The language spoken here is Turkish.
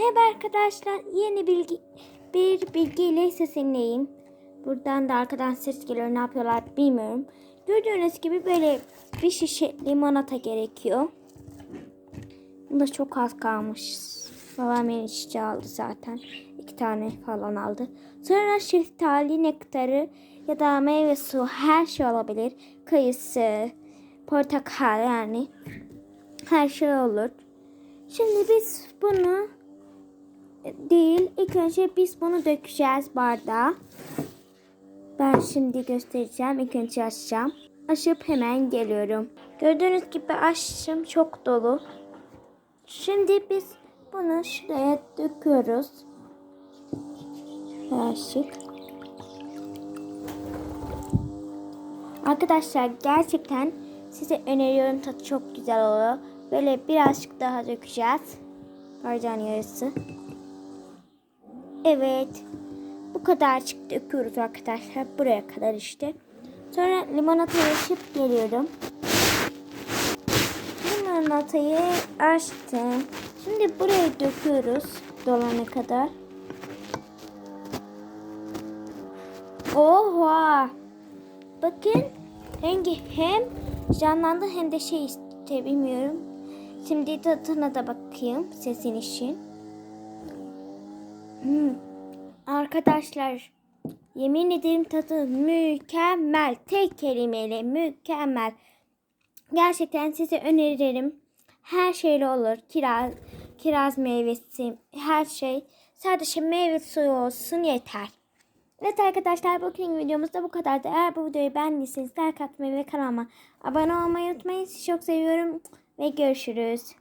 Merhaba arkadaşlar. Yeni bilgi bir bilgiyle sesinleyeyim. Buradan da arkadan ses geliyor. Ne yapıyorlar bilmiyorum. Gördüğünüz gibi böyle bir şişe limonata gerekiyor. Bunda çok az kalmış. Babam yeni şişe aldı zaten. İki tane falan aldı. Sonra şeftali nektarı ya da meyve suyu her şey olabilir. Kayısı, portakal yani. Her şey olur. Şimdi biz bunu değil. İlk önce biz bunu dökeceğiz bardağa. Ben şimdi göstereceğim. İlk önce açacağım. Açıp hemen geliyorum. Gördüğünüz gibi açtım. Çok dolu. Şimdi biz bunu şuraya döküyoruz. Birazcık. Arkadaşlar gerçekten size öneriyorum. Tadı çok güzel oluyor. Böyle birazcık daha dökeceğiz. Bardağın yarısı. Evet. Bu kadarcık döküyoruz arkadaşlar. Buraya kadar işte. Sonra limonatayı açıp geliyorum. Limonatayı açtım. Şimdi buraya döküyoruz dolana kadar. Oha! Bakın rengi hem canlandı hem de şey işte bilmiyorum. Şimdi tadına da bakayım sesin için. Hmm. Arkadaşlar yemin ederim tadı mükemmel. Tek kelimeyle mükemmel. Gerçekten size öneririm. Her şeyle olur. Kiraz, kiraz meyvesi, her şey. Sadece meyve suyu olsun yeter. Evet arkadaşlar bugün videomuz da bu kadardı. Eğer bu videoyu beğendiyseniz like atmayı ve kanalıma abone olmayı unutmayın. Sizi çok seviyorum ve görüşürüz.